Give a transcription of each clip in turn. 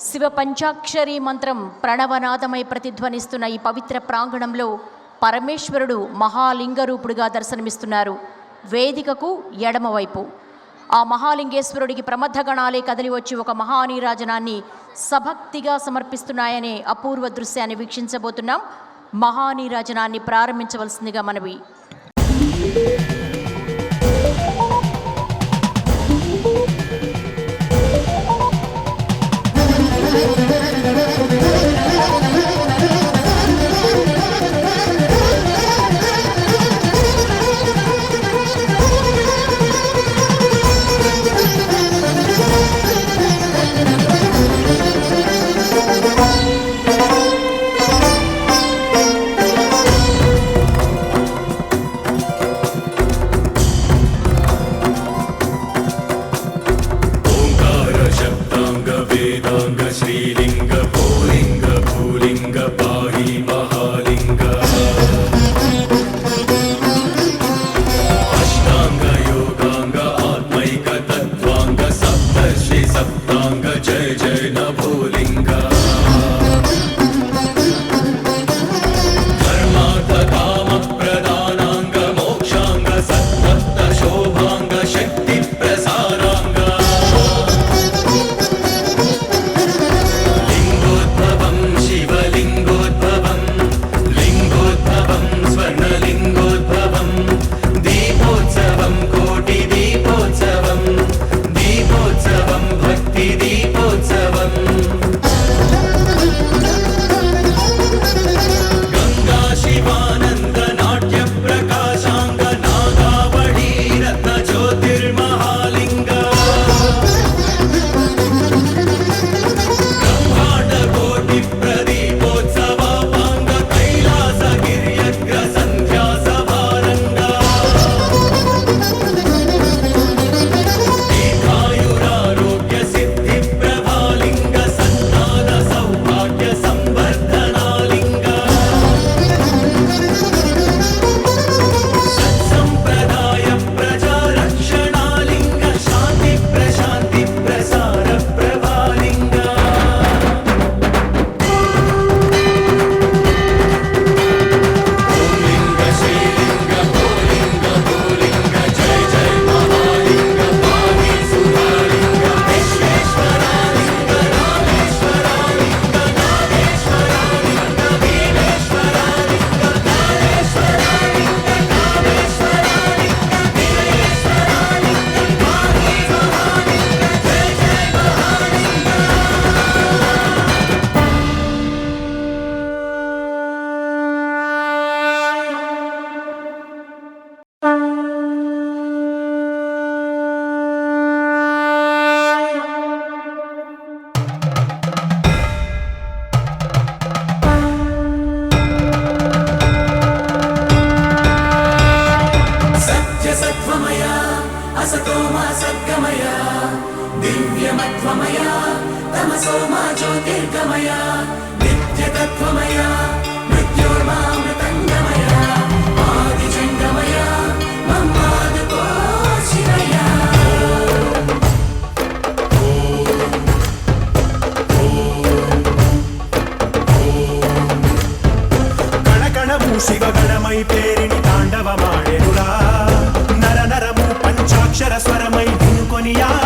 శివ పంచాక్షరి మంత్రం ప్రణవనాదమై ప్రతిధ్వనిస్తున్న ఈ పవిత్ర ప్రాంగణంలో పరమేశ్వరుడు మహాలింగ రూపుడుగా దర్శనమిస్తున్నారు. వేదికకు ఎడమవైపు. ఆ మహాలింగేశ్వరుడికి ప్రమథగణాలే కదిలి వచ్చి ఒక మహానీరాజనాన్ని సభక్తిగా సమర్పిస్తున్నాయనే అపూర్వ దృశ్యాన్ని వీక్షించబోతున్నాం. మహానీరాజనాన్ని ప్రారంభించవలసిందిగా మనవి. மணியா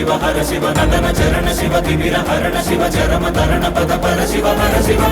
శివ హర శివ నదన చరణ శివ తివిర హరణ శివ చరమ తరణ పద పర శివ హర శివ.